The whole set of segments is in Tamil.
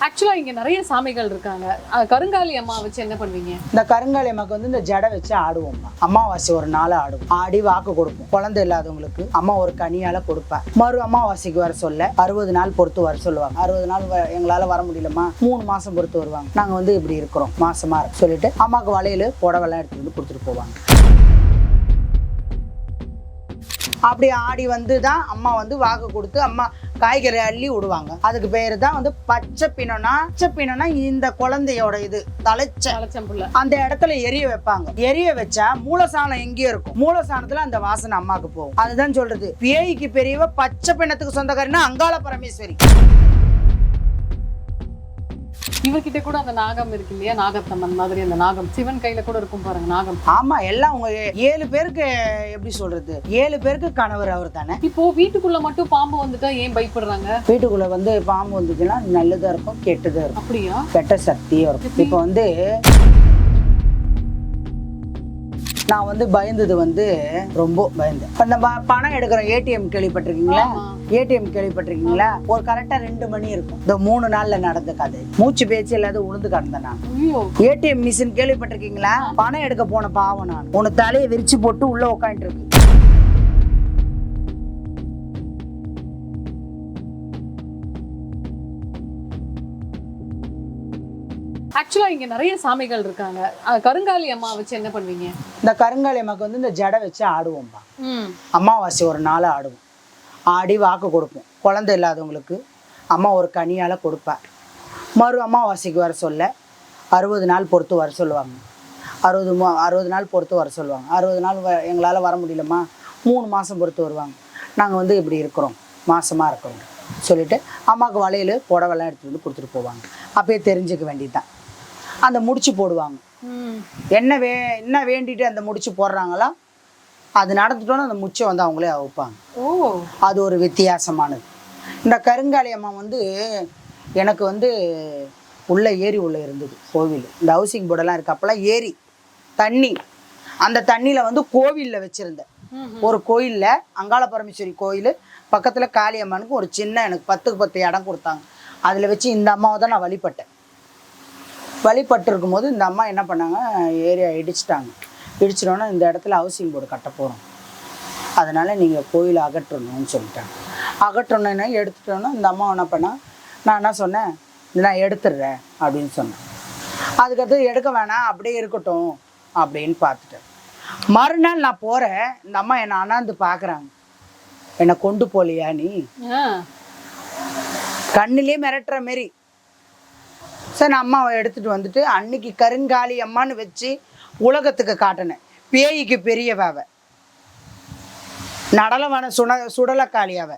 ஆக்சுவலாக இங்கே நிறைய சாமிகள் இருக்காங்க. கருங்காலி அம்மா வச்சு என்ன பண்ணுவீங்க? இந்த கருங்காலி அம்மாக்கு வந்து இந்த ஜடை வச்சு ஆடுவோம்மா அமாவாசை ஒரு நாள் ஆடுவோம். ஆடி வாக்கு கொடுப்போம். குழந்தை இல்லாதவங்களுக்கு அம்மா ஒரு கனியால் கொடுப்பேன் மறு அமாவாசைக்கு வர சொல்ல அறுபது நாள் பொறுத்து வர சொல்லுவாங்க. அறுபது நாள் வ- வர முடியலம்மா. மூணு மாதம் பொறுத்து வருவாங்க. நாங்கள் வந்து இப்படி இருக்கிறோம். மாசமா சொல்லிட்டு அம்மாவுக்கு வளையல் புடவெல்லாம் எடுத்துகிட்டு வந்து கொடுத்துட்டு போவாங்க. அப்படி ஆடி வந்து தான் அம்மா வந்து வாக்கு கொடுத்து அம்மா காய்கறி அள்ளி விடுவாங்க. அதுக்கு பேர் தான் வந்து பச்சை பிணம்னா பச்சை பிணம்னா இந்த குழந்தையோட இது தலைச்ச. தலைச்சம்புள்ள அந்த இடத்துல எரிய வைப்பாங்க. எரிய வச்சா மூலசானம் எங்கேயோ இருக்கும். மூலசானத்துல அந்த வாசனை அம்மாக்கு போகும். அதுதான் சொல்றது. பேய்க்கு பெரியவ பச்சை பிணத்துக்கு சொந்தக்காரினா அங்காள பரமேஸ்வரி. இவர்கிட்ட கூட அந்த நாகம் இருக்கு இல்லையா? நாகத்தம்மன் மாதிரி அந்த நாகம். சிவன் கையில கூட இருக்கும் பாருங்க நாகம். ஆமா எல்லாம் உங்க ஏழு பேருக்கு எப்படி சொல்றது? ஏழு பேருக்கு கணவர் அவர் தானே? இப்போ வீட்டுக்குள்ள மட்டும் பாம்பு வந்துட்டா ஏன் பயப்படுறாங்க? வீட்டுக்குள்ள வந்து பாம்பு வந்துச்சுன்னா நல்லதா இருக்கும் கெட்டதா இருக்கும். அப்படியா? கெட்ட சக்தியும் இருக்கும். இப்போ வந்து நான் வந்து பயந்தது வந்து ரொம்ப பயந்தேன். இப்ப ப- பணம் எடுக்கிறோம் ஏடிஎம் கேள்விப்பட்டிருக்கீங்களா. ஏடிஎம் கேள்விப்பட்டிருக்கீங்களா? ஒரு கரெக்டா ரெண்டு மணி இருக்கும். இந்த மூணு நாள்ல நடந்த கதை. மூச்சு பேச்சு இல்லாத உளுந்து கிடந்தேன் நான் ஏடிஎம் மிஷின் கேள்விப்பட்டிருக்கீங்களா? பணம் எடுக்க போன பாவம் நான். உன தலையை விரிச்சு போட்டு உள்ள உட்காந்துட்டு இருக்கு. ஆக்சுவலா இங்க நிறைய சாமிகள் இருக்காங்க. கருங்காலி அம்மா வச்சு என்ன பண்ணுவீங்க? இந்த கருங்காலி அம்மாக்கு வந்து இந்த ஜடை வச்சு ஆடுவோம்பா. ம். அமாவாசை ஒரு நாள் ஆடுவோம். ஆடி வாக்கு கொடுப்போம். குழந்தை இல்லாதவங்களுக்கு அம்மா ஒரு கனியால் கொடுப்பேன் மறு அமாவாசைக்கு வர சொல்ல அறுபது நாள் பொறுத்து வர சொல்லுவாங்க. அறுபது அறுபது நாள் பொறுத்து வர சொல்லுவாங்க. அறுபது நாள் வ எங்களால் வர முடியலம்மா. மூணு மாதம் பொறுத்து வருவாங்க. நாங்கள் வந்து இப்படி இருக்கிறோம். மாசமாக இருக்கிறோம். சொல்லிட்டு அம்மாவுக்கு வளையல் புடவெல்லாம் எடுத்துட்டு வந்து கொடுத்துட்டு போவாங்க. அப்பயே தெரிஞ்சுக்க வேண்டியதுதான். அந்த முடிச்சு போடுவாங்க. என்ன வே என்ன வேண்டிட்டு அந்த முடிச்சு போடுறாங்களோ அது நடந்துட்டோன்னா அந்த முச்சை வந்து அவங்களே அவுப்பாங்க. ஓ. அது ஒரு வித்தியாசமானது. இந்த கருங்காலி அம்மா வந்து எனக்கு வந்து உள்ள ஏரி உள்ள இருந்தது கோவில். இந்த ஹவுசிங் போர்டெல்லாம் இருக்கு அப்போல்லாம் ஏரி தண்ணி. அந்த தண்ணியில் வந்து கோவிலில் வச்சுருந்தேன். ஒரு கோயிலில் அங்காள பரமேஸ்வரி கோயில் பக்கத்தில் காளியம்மனுக்கு ஒரு சின்ன எனக்கு பத்துக்கு பத்து இடம் கொடுத்தாங்க. அதில் வச்சு இந்த அம்மாவை தான் நான் வழிபட்டேன். வழிபட்டு இருக்கும்போது இந்த அம்மா என்ன பண்ணாங்க? ஏரியா இடிச்சிட்டாங்க. இடிச்சிட்டோன்னே இந்த இடத்துல ஹவுசிங் போர்டு கட்ட போகிறோம் அதனால் நீங்கள் கோயில் அகற்றணும்னு சொல்லிட்டாங்க. அகற்றணுன்னா எடுத்துட்டோன்னா இந்த அம்மா என்ன பண்ணா நான் என்ன சொன்னேன்? "இது நான் எடுத்துடுறேன் அப்படின்னு சொன்னேன் அதுக்கடுத்து எடுக்க வேணாம் அப்படியே இருக்கட்டும் அப்படின்னு பார்த்துட்டேன். மறுநாள் நான் போகிறேன் இந்த அம்மா என்னை அண்ணாந்து பார்க்குறாங்க. என்னை கொண்டு போகலையா நீ? கண்ணிலே மிரட்டுற மாரி. சரி நான் அம்மாவை எடுத்துகிட்டு வந்துட்டு அன்னைக்கு கருங்காலி அம்மான்னு வச்சு உலகத்துக்கு காட்டினேன். பேய்க்கு பெரியவாவ நடலவன சுட சுடலக்காளியாவ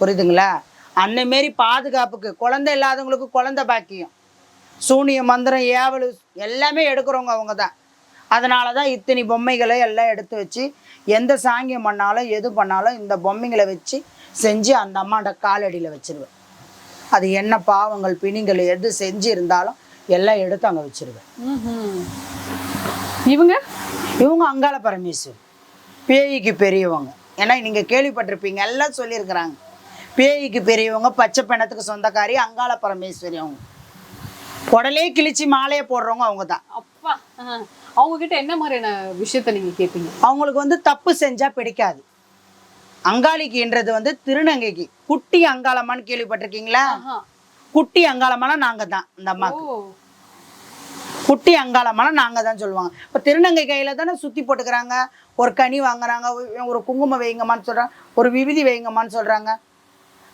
புரியுதுங்களா? அந்த மாரி பாதுகாப்புக்கு குழந்தை இல்லாதவங்களுக்கு குழந்தை பாக்கியம். சூனிய மந்திரம் ஏவல் எல்லாமே எடுக்கிறவங்க அவங்க தான். அதனால தான் இத்தனை பொம்மைகளை எல்லாம் எடுத்து வச்சு எந்த சாங்கியம் பண்ணாலும் எது பண்ணாலும் இந்த பொம்மைங்களை வச்சு செஞ்சு அந்த அம்மாண்ட காலடியில் வச்சிருவேன். அது என்ன பாவங்கள் பிணிங்கள் எது செஞ்சு இருந்தாலும் எல்லாம் எடுத்து அங்கே வச்சிருவேன். இவங்க? இவங்க அங்காள பரமேஸ்வரி. பேய்க்கு பெரியவங்க. ஏன்னா நீங்கள் கேள்விப்பட்டிருப்பீங்க எல்லாம் சொல்லியிருக்கிறாங்க. பேய்க்கு பெரியவங்க பச்சை பிணத்துக்கு சொந்தக்காரி அங்காள பரமேஸ்வரி அவங்க. உடலே கிழிச்சு மாலையை போடுறவங்க அவங்க தான். அப்பா. அவங்க கிட்ட என்ன மாதிரியான விஷயத்த நீங்க கேட்பீங்க? அவங்களுக்கு வந்து தப்பு செஞ்சா பிடிக்காது. அங்காளிக்குன்றது வந்து திருநங்கைக்கு. குட்டி அங்காளம்மான்னு கேள்விப்பட்டிருக்கீங்களா. குட்டி அங்காளம்மானா நாங்க தான் இந்த அம்மாக்கு. ஓ. குட்டி அங்காளம்மானா நாங்க தான் சொல்லுவாங்க. இப்போ திருநங்கை கையில தானே சுத்தி போட்டுக்கிறாங்க. ஒரு கனி வாங்குறாங்க ஒரு- குங்குமம் வைங்கம்மான்னு சொல்றாங்க ஒரு விபூதி வைங்கம்மான்னு சொல்றாங்க.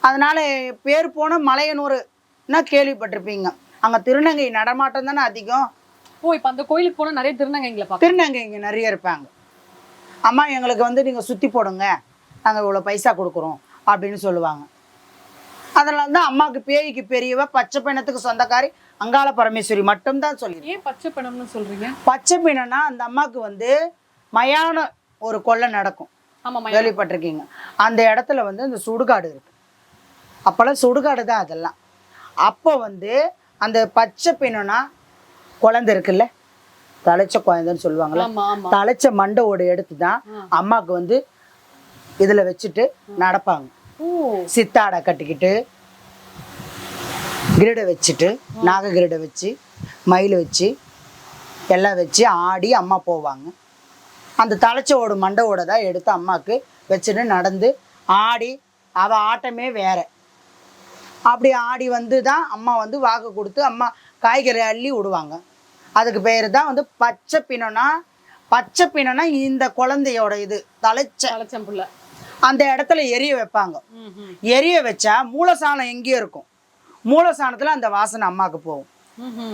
அதனால பேர் போன மலையனூர்னா கேள்விப்பட்டிருப்பீங்க. அங்க திருநங்கை நடமாட்டம் தானே அதிகம். ஓ இப்ப அந்த கோயிலுக்கு போனா நிறைய திருநங்கைங்களை பார்க்க திருநங்கை இங்கே நிறைய இருப்பாங்க. அம்மா எங்களுக்கு வந்து நீங்கள் சுற்றி போடுங்க. நாங்கள் இவ்வளோ பைசா கொடுக்குறோம் அப்படின்னு சொல்லுவாங்க. அதனால தான் அம்மாவுக்கு பேய்க்கு பெரியவ பச்சை பிணத்துக்கு சொந்தக்காரி அங்காள பரமேஸ்வரி மட்டும்தான் சொல்லியிருக்கேன் ஏன் பச்சை பணம்னு சொல்றீங்க? பச்சை பிணம்னா அந்த அம்மாவுக்கு வந்து மயான ஒரு கொள்ளை நடக்கும். கேள்விப்பட்டிருக்கீங்க. அந்த இடத்துல வந்து அந்த சுடுகாடு இருக்கு. அப்போல்லாம் சுடுகாடு தான் அதெல்லாம். அப்போ வந்து அந்த பச்சை பிணம்னா குழந்தை இருக்குல்ல? தலைச்ச குழந்தைன்னு சொல்லுவாங்கல்ல? தலைச்ச மண்டவோடு எடுத்து தான் அம்மாவுக்கு வந்து இதில் வச்சுட்டு நடப்பாங்க. சித்தாடை கட்டிக்கிட்டு கிரீடை வச்சுட்டு நாக கிரீடை வச்சு மயில் வச்சு எல்லாம் வச்சு ஆடி அம்மா போவாங்க. அந்த தலைச்சோடு மண்டவோட தான் எடுத்து அம்மாவுக்கு வச்சுட்டு நடந்து ஆடி அவள் ஆட்டமே வேற. அப்படி ஆடி வந்து தான் அம்மா வந்து வாக்கு கொடுத்து அம்மா காய்கறி அள்ளி விடுவாங்க. அதுக்கு பேர் தான் வந்து பச்சை பிணம்னா பச்சை பிணம்னா இந்த குழந்தையோட இது தலைச்ச. அலச்சம்புள்ள அந்த இடத்துல எரிய வைப்பாங்க. எரிய வச்சா மூலசாணம் எங்கேயும் இருக்கும். மூலசாணத்தில் அந்த வாசனை அம்மாவுக்கு போகும்.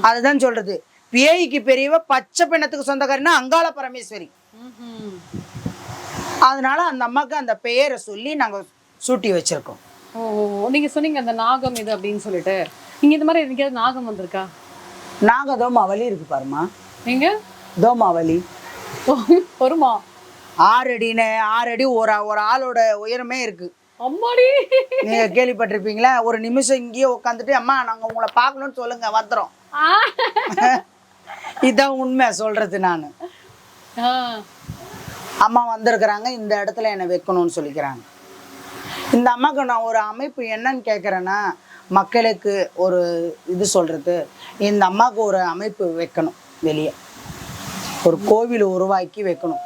அதுதான் சொல்றது. பேய்க்கு பெரியவ பச்சை பிணத்துக்கு சொந்தக்காரினா அங்காள பரமேஸ்வரி. அதனால அந்த அம்மாவுக்கு அந்த பெயரை சொல்லி நாங்கள் சூட்டி வச்சிருக்கோம். ஓ. நீங்க சொன்னீங்க அந்த நாகம் இது அப்படின்னு சொல்லிட்டு. நீங்க இந்த மாதிரி எங்கேயாவது நாகம் வந்திருக்கா? நாங்கள் தோமாவலி இருக்கு பாருமா நீங்க தோமாவலி வருமா? ஆறு அடின்னு ஆறு அடி ஒரு ஒரு ஆளோட உயரமே இருக்கு. அம்மாடி. நீங்க கேள்விப்பட்டிருப்பீங்களா? ஒரு நிமிஷம் இங்கேயே உட்காந்துட்டு அம்மா நாங்க உங்களை பார்க்கணும்னு சொல்லுங்க வந்துடும் ஆ. இதுதான் உண்மை சொல்றது நான். அம்மா வந்திருக்கிறாங்க இந்த இடத்துல என்னை வைக்கணும்னு சொல்லிக்கிறாங்க. இந்த அம்மாவுக்கு நான் ஒரு அமைப்பு என்னன்னு கேட்குறேன்னா மக்களுக்கு ஒரு இது சொல்றது இந்த அம்மாவுக்கு ஒரு அமைப்பு வைக்கணும் வெளியே. ஒரு கோவில் உருவாக்கி வைக்கணும்.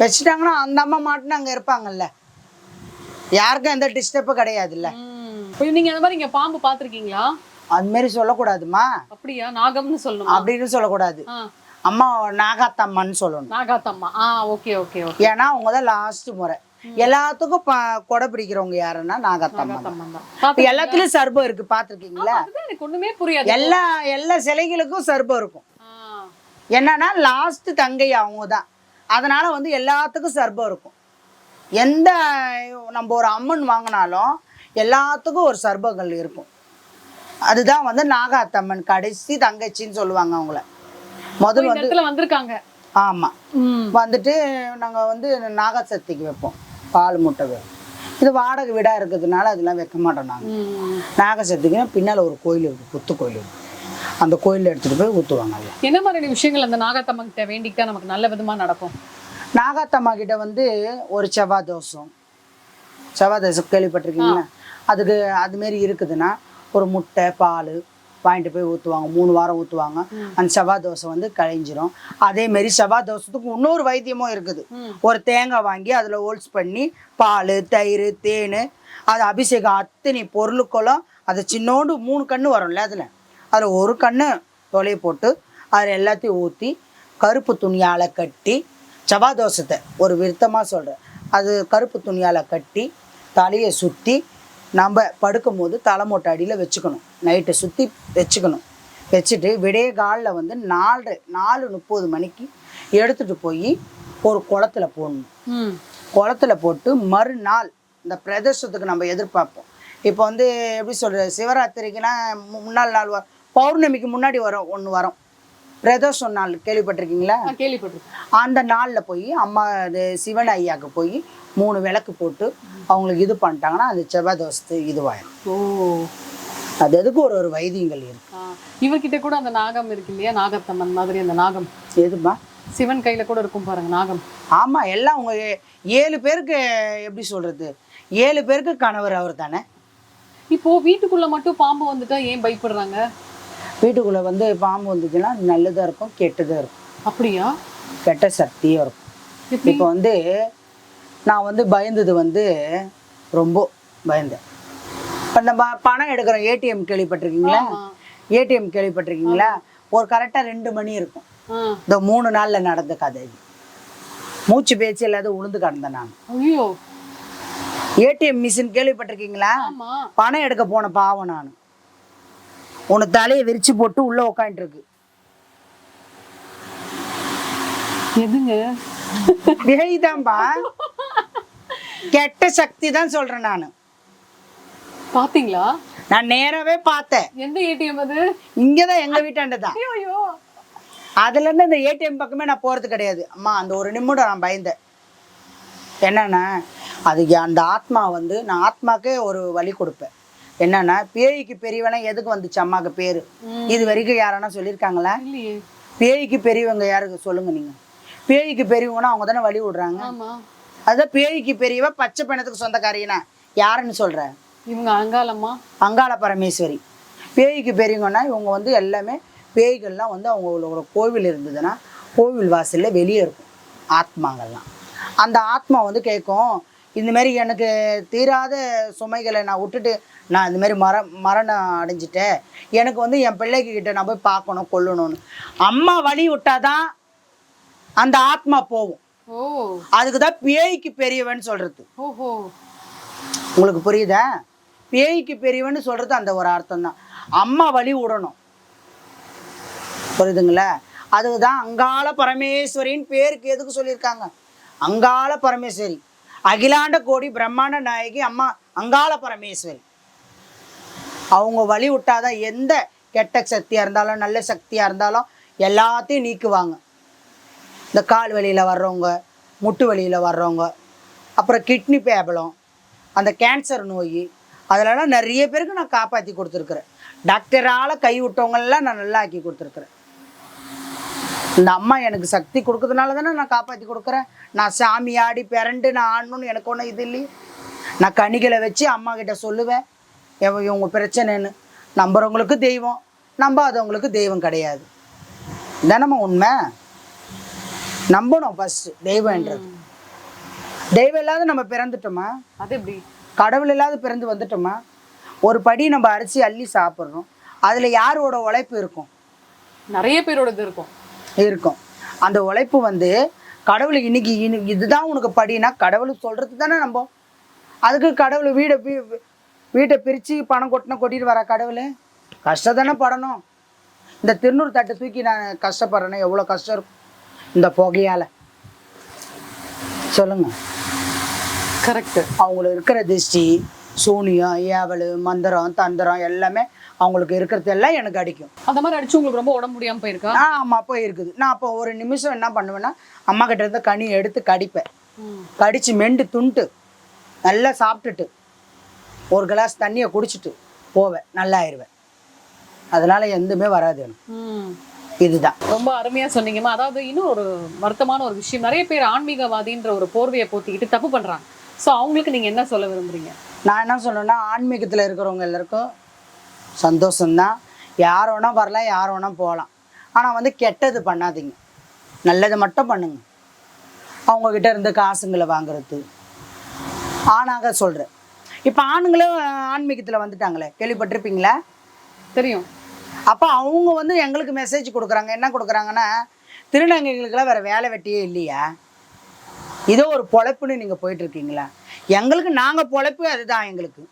வச்சுட்டாங்கன்னா அந்த அம்மா மாட்டுன்னு அங்கே இருப்பாங்கல்ல. யாருக்கும் எந்த டிஸ்டர்பும் கிடையாதுல்ல. இப்ப நீங்க அந்த மாதிரி இங்க பாம்பு பாத்திருக்கீங்களா? அது மாரி சொல்லக்கூடாதுமா. அப்படியா? நாகம்னு சொல்லணுமா அப்படின்னு சொல்லக்கூடாது. அம்மா நாகாத்தம்மன்னு சொல்லணும். நாகாத்தம்மா. ஆ ஓகே ஓகே ஓகே. ஏன்னா அவங்க தான் லாஸ்ட் முறை எல்லாத்துக்கும் கொடை பிடிக்கிறவங்க யாருன்னா நாகாத்தம்மா தான். எல்லாத்துலயும் சர்பம் இருக்கு பாத்திருக்கீங்களா? எனக்கு ஒண்ணுமே புரியாது. எல்லா எல்லா சிலைகளுக்கும் சர்பம் இருக்கும். என்னன்னா லாஸ்ட் தங்கை அவங்க தான். அதனால வந்து எல்லாத்துக்கும் சர்பம் இருக்கும். எந்த நம்ம ஒரு அம்மன் வாங்கினாலும் எல்லாத்துக்கும் ஒரு சர்பங்கள் இருக்கும். அதுதான் வந்து நாகாத்தம்மன் கடைசி தங்கச்சின்னு சொல்லுவாங்க அவங்கள. முதல் வந்து வந்திருக்காங்க. ஆமா. ம். வந்துட்டு நாங்க வந்து நாகசக்திக்கு வைப்போம். பால் முட்டை வைப்போம் இது வாடகை வீடா இருக்கிறதுனால அதெல்லாம் வைக்க மாட்டோம் நாங்க. ம். நாகசக்திக்கு பின்னால ஒரு கோயில் இருக்கு புத்து கோயில் இருக்கு. அந்த கோயில்ல எடுத்துட்டு போய் ஊத்துவாங்க ஐயா என்ன மாதிரியான விஷயங்கள் அந்த நாகாத்தம்மா கிட்ட வேண்டிக்கிட்டா நமக்கு நல்ல விதமா நடக்கும்? நாகாத்தம்மா கிட்ட வந்து ஒரு செவ்வாய் தோசம். செவ்வாய் தோசம் கேள்விப்பட்டிருக்கீங்களா? அதுக்கு அது மாரி இருக்குதுன்னா ஒரு முட்டை பால் வாங்கிட்டு போய் ஊற்றுவாங்க மூணு வாரம் ஊற்றுவாங்க அந்த செவ்வாய் தோசை வந்து கழிஞ்சிரும் அதே மாரி செவ்வாய் தோசத்துக்கு இன்னொரு வைத்தியமும் இருக்குது. ஒரு தேங்காய் வாங்கி அதில் ஹோல்ஸ் பண்ணி பால் தயிர் தேன் அது அபிஷேகம் அத்தனை பொருளுக்களும் அது சின்னோண்டு மூணு கண்ணு வரும்ல அதில். அதில் ஒரு கண்ணு தொலைய போட்டு அதில் எல்லாத்தையும் ஊற்றி கருப்பு துணியால் கட்டி செவ்வாய் தோசத்தை ஒரு விருத்தமாக சொல்கிறேன் அது கருப்பு துணியால் கட்டி தலையை சுற்றி நம்ம படுக்கும்போது தலைமொட்டை அடியில் வச்சுக்கணும். நைட்டை சுற்றி வச்சுக்கணும். வச்சுட்டு விடிய காலில் வந்து நாலு நாலு முப்பது மணிக்கு எடுத்துகிட்டு போய் ஒரு குளத்துல போடணும். குளத்துல போட்டு மறுநாள் இந்த பிரதோஷத்துக்கு நம்ம எதிர்பார்ப்போம். இப்போ வந்து எப்படி சொல்கிறது சிவராத்திரிக்குன்னா முன்னாள் நாள் பௌர்ணமிக்கு முன்னாடி வரும் ஒன்று வரும். பிரதோஷம் நாள் கேள்விப்பட்டிருக்கீங்களா? கேள்விப்பட்டிருக்கேன். அந்த நாளில் போய் அம்மா இது சிவன் ஐயாவுக்கு போய் மூணு விளக்கு போட்டு அவங்களுக்கு இது பண்ணிட்டாங்கன்னா அந்த செவ்வாய் தோசத்து இதுவாயிடும் ஓ. அது எதுக்கு ஒரு ஒரு வைத்தியங்கள் இருக்கு? ஆ. இவர்கிட்ட கூட அந்த நாகம் இருக்கு இல்லையா? நாகத்தம்மன் மாதிரி அந்த நாகம். எதுமா சிவன் கையில கூட இருக்கும் பாருங்க நாகம். ஆமாம் எல்லாம் அவங்க ஏ- ஏழு பேருக்கு எப்படி சொல்கிறது ஏழு பேருக்கு கணவர் அவர் தானே இப்போ வீட்டுக்குள்ள மட்டும் பாம்பு வந்துட்டா ஏன் பயப்படுறாங்க? வீட்டுக்குள்ளே வந்து பாம்பு வந்துச்சுன்னா நல்லதாக இருக்கும் கெட்டதாக இருக்கும். அப்படியா? கெட்ட சக்தியும் இருக்கும். இப்போ வந்து நான் வந்து பயந்தது வந்து ரொம்ப பயந்தேன். இப்போ நம்ம பணம் எடுக்கிறோம் ஏடிஎம் கேள்விப்பட்டிருக்கீங்களா. ஏடிஎம் கேள்விப்பட்டிருக்கீங்களா? ஒரு கரெக்டாக ரெண்டு மணி இருக்கும். இந்த மூணு நாளில் நடந்த கதை மூச்சு பேச்சு இல்லாத உளுந்து கிடந்தேன் நான். ஐயோ. ஏடிஎம் மிஷின் கேள்விப்பட்டிருக்கீங்களா? பணம் எடுக்க போன பாவம் நான். உன்னை தலையை விரிச்சு போட்டு உள்ள உக்காந்துருக்கு எதுங்க? பேய்தான்பா கெட்ட சக்தி தான் சொல்றேன் நான். பாத்தீங்களா? நான் நேராவே பார்த்தேன். எந்த ஏடிஎம் அது? இங்கதான் எங்க வீட்டாண்ட தான் அதுல இருந்து இந்த ஏடிஎம் பக்கமே நான் போறது கிடையாது. அம்மா அந்த ஒரு நிமிடம் நான் பயந்தேன். என்னன்னா அது அந்த ஆத்மா வந்து நான் ஆத்மாக்கே ஒரு வழி கொடுப்பேன். என்னன்னா பேய்க்கு பெரியவனா எதுக்கு வந்துச்சு அம்மாக்கு பேரு? இது வரைக்கும் யாரானா சொல்லியிருக்காங்களா பேய்க்கு பெரியவங்க யாருக்கு? சொல்லுங்க நீங்க. பேய்க்கு பெரியவங்கன்னா அவங்க தானே வழி விடுறாங்க. அதான் பேய்க்கு பெரியவ பச்சை பணத்துக்கு சொந்தக்காரியனா யாருன்னு சொல்ற? இவங்க அங்காளம்மா. அங்காள பரமேஸ்வரி. பேய்க்கு பெரியவங்கன்னா இவங்க வந்து எல்லாமே பேய்கள்லாம் வந்து அவங்களோட கோவில் இருந்ததுன்னா கோவில் வாசலில் வெளியே இருக்கும். ஆத்மாங்கள்லாம். அந்த ஆத்மா வந்து கேட்கும் இந்த மாதிரி எனக்கு தீராத சுமைகளை நான் விட்டுட்டு நான் இந்த மாதிரி மர மரணம் அடைஞ்சிட்டேன். எனக்கு வந்து என் பிள்ளைக்கு கிட்ட நான் போய் பார்க்கணும் கொல்லணும்னு. அம்மா வழி விட்டாதான் அந்த ஆத்மா போகும். அதுக்கு தான் பேய்க்கு பெரியவன் சொல்கிறது ஓஹோ. உங்களுக்கு புரியுதா? பேய்க்கு பெரியவன்னு சொல்கிறது அந்த ஒரு அர்த்தம் தான். அம்மா வழி விடணும். புரியுதுங்களா? அதுக்கு தான் அங்காள பரமேஸ்வரின்னு பேருக்கு எதுக்கு சொல்லியிருக்காங்க? அங்காள பரமேஸ்வரி. அகிலாண்ட கோடி பிரம்மாண்ட நாயகி அம்மா அங்காள பரமேஸ்வரி. அவங்க வழி விட்டாதான் எந்த கெட்ட சக்தியாக இருந்தாலும் நல்ல சக்தியாக இருந்தாலும் எல்லாத்தையும் நீக்குவாங்க. இந்த கால் வலியில் வர்றவங்க முட்டு வலியில் வர்றவங்க அப்புறம் கிட்னி பேபலம் அந்த கேன்சர் நோய் அதிலலாம் நிறைய பேருக்கு நான் காப்பாற்றி கொடுத்துருக்குறேன். டாக்டரால் கை விட்டவங்களெலாம் நான் நல்லா ஆக்கி கொடுத்துருக்குறேன். இந்த அம்மா எனக்கு சக்தி கொடுக்கறதுனால தானே நான் காப்பாற்றி கொடுக்குறேன். நான் சாமி ஆடி பிறண்டு நான் ஆடணும்னு எனக்கு ஒன்றும் இது இல்லையே. நான் கனிகளை வச்சு அம்மா கிட்ட சொல்லுவேன். இவங்க பிரச்சனைன்னு. நம்புறவங்களுக்கு தெய்வம் நம்பாதவங்களுக்கு தெய்வம் கிடையாது. தானம்மா உண்மை? நம்பணும் ஃபஸ்ட்டு தெய்வம்ன்றது தெய்வம் இல்லாத நம்ம பிறந்துட்டோமா? அது எப்படி? கடவுள் இல்லாத பிறந்து வந்துட்டோமா? ஒரு படி நம்ம அரிசி அள்ளி சாப்பிட்றோம் அதில் யாரோட உழைப்பு இருக்கும்? நிறைய பேரோட இது இருக்கும். இருக்கும். அந்த உழைப்பு வந்து கடவுள் இன்னைக்கு இனி- இதுதான் உனக்கு படினா கடவுள் சொல்கிறது தானே நம்ம அதுக்கு கடவுள் வீடை வீட்டை பிரித்து பணம் கொட்டினா கொட்டிட்டு வர கடவுள் கஷ்டம் தானே படணும். இந்த திருநூறு தட்டை தூக்கி நான் கஷ்டப்படுறேன்னா எவ்வளோ கஷ்டம் இருக்கும் இந்த புகையால். சொல்லுங்கள் கரெக்ட் அவங்களுக்கு இருக்கிற திருஷ்டி சூனியம் ஏவல் மந்திரம் தந்திரம் எல்லாமே அவங்களுக்கு இருக்கிறது எல்லாம் எனக்கு அடிக்கும். அந்த மாதிரி அடிச்சு உங்களுக்கு ரொம்ப உடம்பு முடியாம போயிருக்கா? ஆ ஆமாம் அப்போ இருக்குது நான் அப்போ ஒரு நிமிஷம் என்ன பண்ணுவேன்னா அம்மா கிட்ட இருந்து கனி எடுத்து கடிப்பேன். கடிச்சு மெண்டு துண்டு நல்லா சாப்பிட்டுட்டு ஒரு கிளாஸ் தண்ணியை குடிச்சிட்டு போவேன் நல்லா ஆயிடுவேன் அதனால எதுவுமே வராது எனக்கு. இதுதான். ரொம்ப அருமையா சொன்னீங்கம்மா. அதாவது இன்னும் ஒரு வருத்தமான ஒரு விஷயம். நிறைய பேர் ஆன்மீகவாதின்ற ஒரு போர்வையை போத்திக்கிட்டு தப்பு பண்றாங்க. சோ அவங்களுக்கு நீங்க என்ன சொல்ல விரும்புறீங்க? நான் என்ன சொல்லுவேன்னா ஆன்மீகத்தில் இருக்கிறவங்க எல்லாருக்கும் சந்தோஷம்தான். யார் வேணா வரலாம் யார் வேணா போகலாம். ஆனால் வந்து கெட்டது பண்ணாதீங்க. நல்லது மட்டும் பண்ணுங்க. அவங்கக்கிட்ட இருந்து காசுங்களை வாங்குறது. ஆணாக சொல்கிறேன் இப்போ ஆணுங்களும் ஆன்மீகத்தில் வந்துட்டாங்களே. கேள்விப்பட்டிருப்பீங்களா? தெரியும். அப்போ அவங்க வந்து எங்களுக்கு மெசேஜ் கொடுக்குறாங்க. என்ன கொடுக்குறாங்கன்னா திருநங்கைகளுக்கெல்லாம் வேறு வேலை வெட்டியே இல்லையா? இதோ ஒரு பொழைப்புன்னு நீங்கள் போயிட்டுருக்கீங்களா? எங்களுக்கு நாங்கள் பொழைப்பு அதுதான் எங்களுக்கு.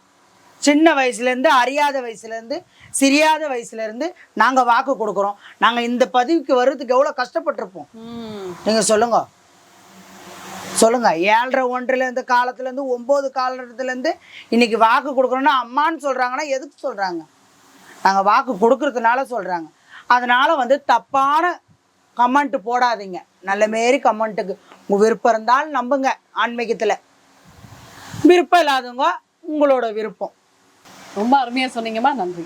சின்ன வயசுலேருந்து அறியாத வயசுலேருந்து சிரியாத வயசுலேருந்து நாங்கள் வாக்கு கொடுக்குறோம். நாங்கள் இந்த பதவிக்கு வர்றதுக்கு எவ்வளோ கஷ்டப்பட்டிருப்போம். நீங்கள் சொல்லுங்க. சொல்லுங்க ஏழரை ஒன்றுலேருந்து காலத்துலேருந்து ஒம்பது காலத்துலேருந்து இன்னைக்கு வாக்கு கொடுக்குறோன்னா அம்மான்னு சொல்கிறாங்கன்னா எதுக்கு சொல்கிறாங்க நாங்கள் வாக்கு கொடுக்கறதுனால சொல்கிறாங்க அதனால் வந்து தப்பான கமெண்ட் போடாதீங்க. நல்ல மாரி கமெண்ட்டுக்கு உங்கள் விருப்பம் இருந்தால் நம்புங்க ஆன்மீகத்தில். விருப்பம் இல்லாதவங்க உங்களோட விருப்பம். ரொம்ப அருமையாக சொன்னீங்கம்மா. நன்றி.